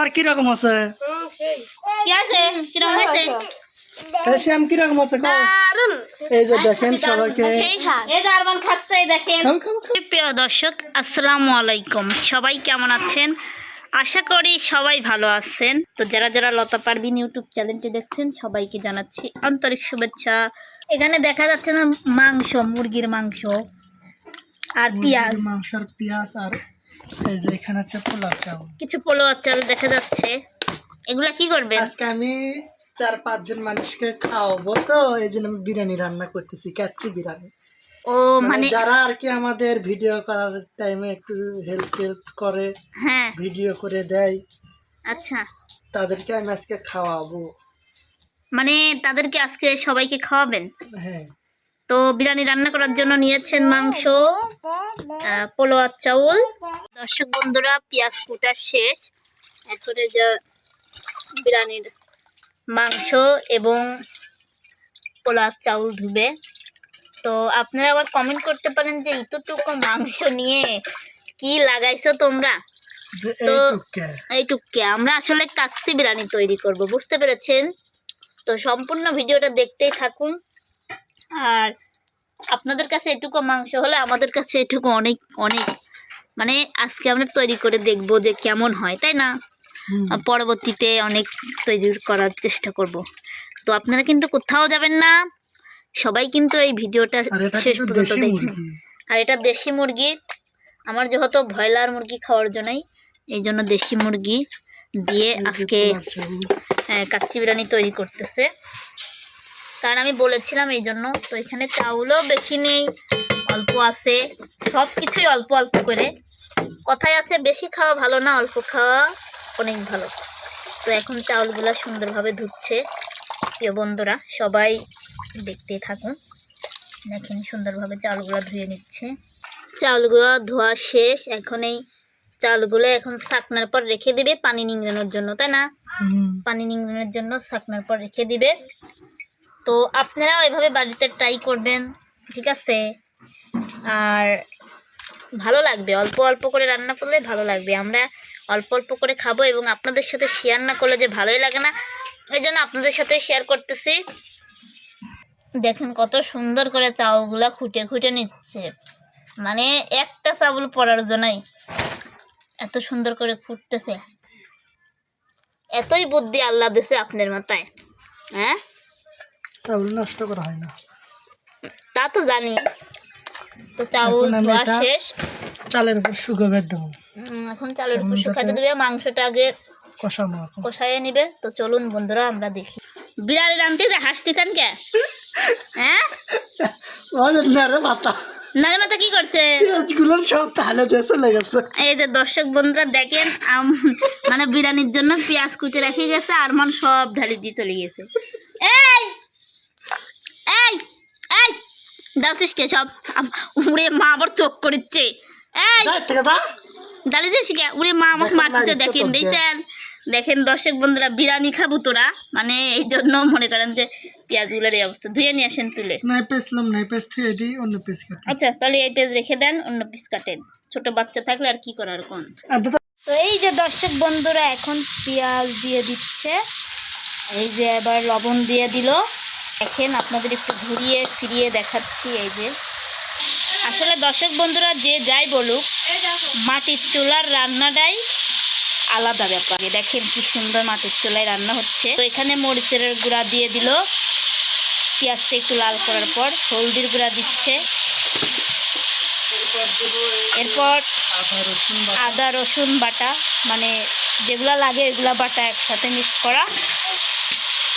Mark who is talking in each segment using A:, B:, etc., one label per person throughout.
A: আর কীরকম আছে?
B: কি আছে? কীরকম হয়েছে?
A: এই শ্যাম কীরকম আছে? এই যে দেখেন সবাইকে।
B: এই যে আরমান খাচ্ছে দেখেন।
A: খাও খাও খাও।
B: প্রিয় দর্শক আসসালামু আলাইকুম। সবাই কেমন আছেন? আশা করি সবাই ভালো আছেন। তো যারা যারা লতা পারবিন ইউটিউব চ্যানেলটি দেখছেন সবাইকে জানাচ্ছি আন্তরিক শুভেচ্ছা। এখানে দেখা যাচ্ছে না মাংস মুরগির মাংস আর পেঁয়াজ।
A: মাংসের পেঁয়াজ আর এই যে এখানে আছে পোলাও চাউল।
B: কিছু চাল দেখা যাচ্ছে। এগুলা কি করবে
A: আজকে আমি চার পাঁচজন মানুষকে খাওয়াবো তো এই জন্য আমি বিরিয়ানি রান্না করতেছি কাচ্চি বিরিয়ানি।
B: ও
A: মানে
B: মানে
A: যারা আর কি আমাদের ভিডিও করার টাইমে একটু হেল্প হেল্প করে
B: হ্যাঁ।
A: ভিডিও করে দেয়
B: আচ্ছা।
A: তাদেরকে আমি আজকে খাওয়াবো।
B: মানে তাদেরকে আজকে সবাইকে খাওয়াবেন?
A: হ্যাঁ।
B: তো বিরিয়ানি রান্না করার জন্য নিয়েছেন মাংস পোলোয়ার চাউল। দর্শক বন্ধুরা পেঁয়াজ কুটার শেষ। এখন এই যে বিরিয়ানির মাংস এবং পোলার চাউল ধুবে। তো আপনারা আবার কমেন্ট করতে পারেন যে এতটুকু মাংস নিয়ে কি লাগাইছো তোমরা? তো
A: এইটুকে
B: এইটুককে। আমরা আসলে কাচ্চি বিরিয়ানি তৈরি করব বুঝতে পেরেছেন? তো সম্পূর্ণ ভিডিওটা দেখতেই থাকুন। আর আপনাদের কাছে এটুকু মাংস হলে আমাদের কাছে এটুকু অনেক অনেক। মানে আজকে আমরা তৈরি করে দেখব যে কেমন হয় তাই না? পরবর্তীতে অনেক তৈরি করার চেষ্টা করব। তো আপনারা কিন্তু কোথাও যাবেন না। সবাই কিন্তু এই ভিডিওটা শেষ পর্যন্ত
A: মুরগি।
B: আর এটা দেশি মুরগি। আমার যেহেতু ব্রয়লার মুরগি খাওয়ার জন্যই এই জন্য দেশি মুরগি দিয়ে আজকে হ্যাঁ, কাচ্চি বিরিয়ানি তৈরি করতেছে। কারণ আমি বলেছিলাম এই জন্য তো এখানে চাউলও বেশি নেই অল্প আছে। সব কিছুই অল্প অল্প করে। কথায় আছে বেশি খাওয়া ভালো না অল্প খাওয়া অনেক ভালো। তো এখন চাউলগুলো সুন্দরভাবে ধুচ্ছে। প্রিয় বন্ধুরা সবাই দেখতেই থাকুন। দেখেন সুন্দরভাবে চাউলগুলো ধুয়ে নিচ্ছে। চাউলগুলো ধোয়া শেষ। এখন এই চাউলগুলো এখন ছাকনার পর রেখে দিবে পানি নিংড়ানোর জন্য তাই না? পানি নিংড়ানোর জন্য ছাকনার পর রেখে দিবে। তো আপনারাও এভাবে বাড়িতে ট্রাই করবেন, ঠিক আছে? আর ভালো লাগবে, অল্প অল্প করে রান্না করলে ভালো লাগবে। আমরা অল্প অল্প করে খাব এবং আপনাদের সাথে শেয়ার না করলে যে ভালোই লাগে না, এই জন্য আপনাদের সাথে শেয়ার করতেছি। দেখেন কত সুন্দর করে চাউলগুলা খুঁটে খুঁটে নিচ্ছে। মানে একটা চাউল পড়ার জন্যই এত সুন্দর করে ফুটতেছে এতই বুদ্ধি আল্লাহ দিছে আপনার মাথায় হ্যাঁ?
A: চাউল নষ্ট করা হয় না।
B: তা তো জানি। তো চাউল ধোয়া শেষ।
A: চালের উপর শুকাবে দেবো।
B: এখন চালের উপর শুকাতে দেবে মাংসটা আগে
A: কষানো
B: কষাইয়ে নিবে। তো চলুন বন্ধুরা আমরা দেখি। বিড়াল রানতে যে হাসতেছেন কে? হ্যাঁ?
A: নারে মাথা।
B: নারে মাথা কি করছে?
A: পেঁয়াজগুলো সব তাহলে
B: এই যে দর্শক বন্ধুরা দেখেন মানে বিরিয়ানির জন্য পেঁয়াজ কুটে রেখে গেছে আর মান সব ঢালি দিয়ে চলে গেছে। এই! এই এই দাসিস কে সব? উড়ে মা আবার চোখ করিচ্ছে। এই
A: যা
B: কে? উড়ে মা আমাকে
A: দেখেন
B: মারতেছে দেখেন দেখছেন দেখেন দর্শক বন্ধুরা বিরিয়ানি খাব তোরা? মানে এই জন্য মনে করেন যে পেঁয়াজগুলোর এই অবস্থা। ধুয়ে নিয়ে আসেন তুলে।
A: নাই পেছলাম নাই পেছ থেকে দিই অন্য পেছ কাটি।
B: আচ্ছা তাহলে এই পেজ রেখে দেন অন্য পিস কাটেন। ছোট বাচ্চা থাকলে আর কি করার কোন? তো এই যে দর্শক বন্ধুরা এখন পেঁয়াজ দিয়ে দিচ্ছে। এই যে এবার লবণ দিয়ে দিল। দেখেন, আপনাদের একটু ঘুরিয়ে ফিরিয়ে দেখাচ্ছি এই যে। আসলে দর্শক বন্ধুরা, যে যাই বলুক, মাটির চুলার রান্নাটাই আলাদা ব্যাপার। দেখেন কি সুন্দর মাটির চুলায় রান্না হচ্ছে। তো এখানে মরিচের গুঁড়া দিয়ে দিল। পেঁয়াজটা একটু লাল করার পর হলদির গুঁড়া দিচ্ছে। এরপর
A: আদা রসুন বাটা
B: মানে যেগুলা লাগে এগুলা বাটা একসাথে মিক্স করা।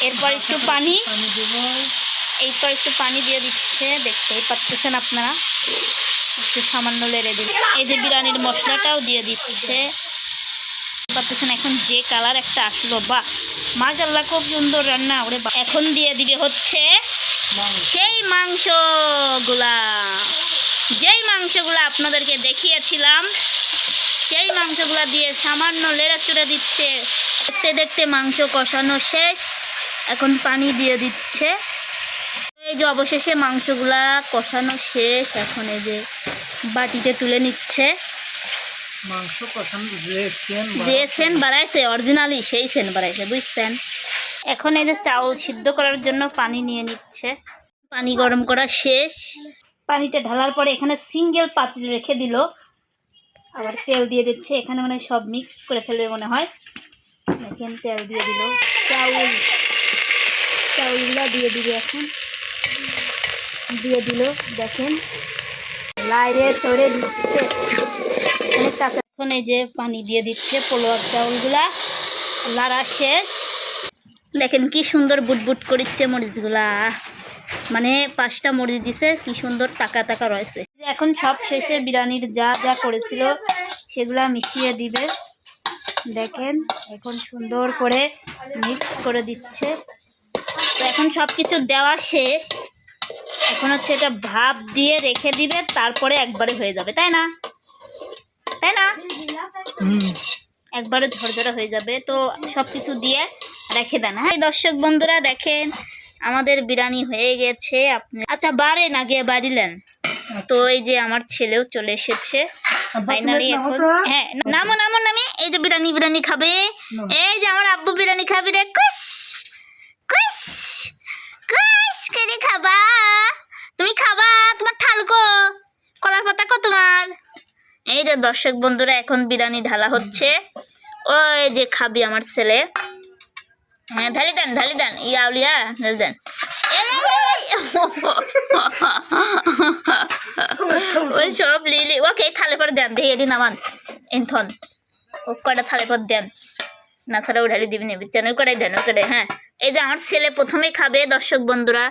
B: এরপর একটু পানি। এরপর একটু পানি দিয়ে দিচ্ছে, দেখতেই পাচ্ছেন আপনারা। একটু সামান্য লেড়ে দিন এই যে বিরিয়ানির মশলাটাও দিয়ে দিচ্ছে। পাচ্ছেন এখন যে কালার একটা আসলো বা মাশাল্লাহ খুব সুন্দর রান্না। ওরে এখন দিয়ে দিবে হচ্ছে সেই মাংসগুলা। যেই মাংসগুলো আপনাদেরকে দেখিয়েছিলাম, সেই মাংসগুলা দিয়ে সামান্য লেড়ে চুড়ে দিচ্ছে। দেখতে দেখতে মাংস কষানো শেষ। এখন পানি দিয়ে দিচ্ছে। এই যে অবশেষে মাংসগুলা কষানো শেষ এখন এই যে বাটিতে তুলে নিচ্ছে।
A: মাংস কষানো যে সেন
B: বাড়াইছে অরিজিনালি সেই সেন বাড়াইছে বুঝছেন? এখন এই যে চাউল সিদ্ধ করার জন্য পানি নিয়ে নিচ্ছে। পানি গরম করা শেষ। পানিটা ঢালার পরে এখানে সিঙ্গেল পাতিল রেখে দিল। আবার তেল দিয়ে দিচ্ছে। এখানে মানে সব মিক্স করে ফেলবে মনে হয়। দেখেন তেল দিয়ে দিল। চাউল। চাউলগুলা দিয়ে দিবে এখন। দিয়ে দিল, দেখেন। লাইরে তরে দিচ্ছে। এখন এই যে পানি দিয়ে দিচ্ছে পোলোয়ার চাউলগুলা। লাড়া শেষ। দেখেন কি সুন্দর বুটবুট করিচ্ছে মরিচগুলা। মানে পাঁচটা মরিচ দিছে, কি সুন্দর টাকা টাকা রয়েছে। এখন সব শেষে বিরিয়ানির যা যা করেছিল, সেগুলা মিশিয়ে দিবে। দেখেন, এখন সুন্দর করে মিক্স করে দিচ্ছে। তো এখন সব কিছু দেওয়া শেষ। এখন হচ্ছে এটা ভাপ দিয়ে রেখে দিবে তারপরে একবারে হয়ে যাবে তাই না? তাই না? একবারে ঝরঝরা হয়ে যাবে তো সব কিছু দিয়ে রেখে দেন। হ্যাঁ দর্শক বন্ধুরা দেখেন আমাদের বিরিয়ানি হয়ে গেছে। আপনি আচ্ছা বাড়েন আগে বাড়িলেন। তো এই যে আমার ছেলেও চলে এসেছে। ফাইনালি এখন হ্যাঁ নামো নামো নামে। এই যে বিরিয়ানি বিরিয়ানি খাবে। এই যে আমার আব্বু বিরিয়ানি খাবি রে কুশ! এই যে দর্শক বন্ধুরা এখন বিরিয়ানি ঢালা হচ্ছে। ওই যে খাবি আমার ছেলে। হ্যাঁ ঢালি দেন ঢালি দেন। ইয়া আউলিয়া ঢালি দেন। ওই সব লিলি। ওকে থালে পর দেন দেখি এদিন নামান এনথন ও কটা থালে পর দেন। না ছাড়া উঠালি দিবি নেবি চেন ওই কটাই দেন ওই হ্যাঁ। এই যে আমার ছেলে প্রথমে খাবে দর্শক বন্ধুরা।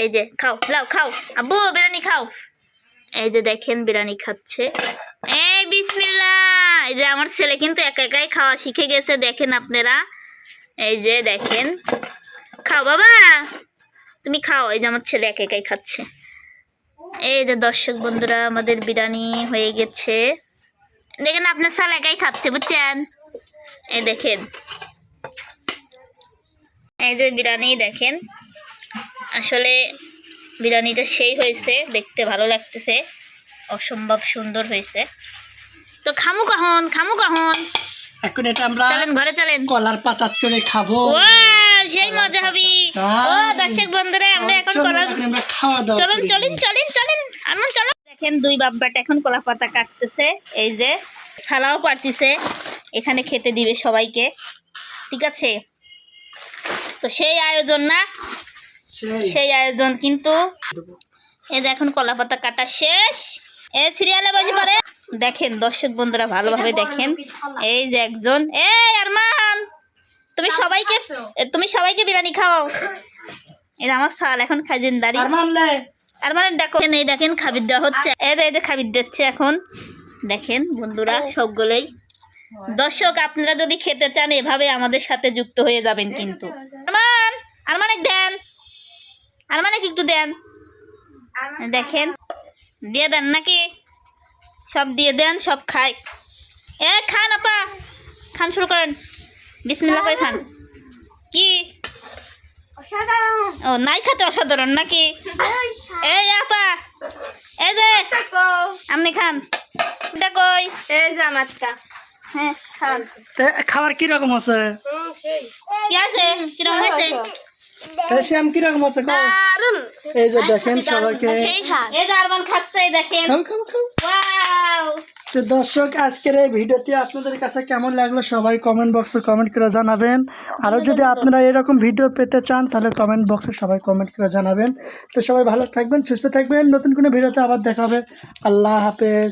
B: এই যে খাও লাও খাও। আব্বু বিরিয়ানি খাও। এই যে দেখেন বিরিয়ানি খাচ্ছে। এই বিসমিল্লা এই যে আমার ছেলে কিন্তু একা একাই খাওয়া শিখে গেছে, দেখেন আপনারা। এই যে দেখেন। খাও বাবা। তুমি খাও, এই যে আমার ছেলে একা একাই খাচ্ছে। এই যে দর্শক বন্ধুরা, আমাদের বিরিয়ানি হয়ে গেছে। দেখেন আপনার ছেলে একাই খাচ্ছে, বুঝছেন? এই দেখেন। এই যে বিরিয়ানি, দেখেন। আসলে বিরিয়ানিটা সেই হয়েছে, দেখতে ভালো লাগতেছে। অসম্ভব সুন্দর হয়েছে। তো খামু কখন খামু কখন
A: এখন এটা আমরা
B: চলেন ঘরে চলেন।
A: কলার পাতাত করে খাব।
B: সেই মজা হবে। ও দর্শক বন্ধুরা আমরা এখন কলা চলুন। চলুন চলেন চলেন। আমার চলো। দেখেন দুই বাব্বাটা এখন কলা পাতা কাটতেছে। এই যে সালাও পারতিছে। এখানে খেতে দিবে সবাইকে। ঠিক আছে? তো সেই আয়োজন না?
A: সেই।
B: সেই আয়োজন কিন্তু এই যে এখন কলা পাতা কাটা শেষ। এই সিরিয়ালে বসে পড়ে। দেখেন দর্শক বন্ধুরা ভালোভাবে দেখেন। এই যে একজন। এই আরমান! তুমি সবাইকে তুমি সবাইকে বিরিয়ানি খাও এটা আমার সাল এখন খাই দিন দাঁড়ি।
A: আর মানলে
B: মানে দেখো এই দেখেন খাবির দেওয়া হচ্ছে। এই যে এই যে খাবির দিচ্ছে এখন। দেখেন বন্ধুরা সবগুলোই। দর্শক আপনারা যদি খেতে চান এভাবে আমাদের সাথে যুক্ত হয়ে যাবেন কিন্তু। আরমান! আরমানিক দেন। আরমানিক একটু দেন। দেখেন। দিয়ে দেন নাকি? সব দিয়ে দেন সব খাই। এ খান আপা খান শুরু করেন। বিসমিল্লা করে খান। কি? ও নাই খাতে অসাধারণ নাকি? এই আপা এই যে আপনি খান। এটা কই?
C: এই যে আমারটা
B: হ্যাঁ খান।
A: খাবার কীরকম আছে?
B: কি আছে? কীরকম হয়েছে?
A: তে শ্যাম কীরকম আছে খাও
C: দারুণ
A: এই যে দেখেন সবাইকে।
B: এই যে আরমান খাচ্ছে এই দেখেন।
A: খাও খাও খাও।
B: ওয়াও।
A: তো দর্শক আজকের এই ভিডিওটি আপনাদের কাছে কেমন লাগল সবাই কমেন্ট বক্সে কমেন্ট করে জানাবেন। আরও যদি আপনারা এরকম ভিডিও পেতে চান তাহলে কমেন্ট বক্সে সবাই কমেন্ট করে জানাবেন। তো সবাই ভালো থাকবেন সুস্থ থাকবেন। নতুন কোনো ভিডিওতে আবার দেখা হবে। আল্লাহ হাফেজ।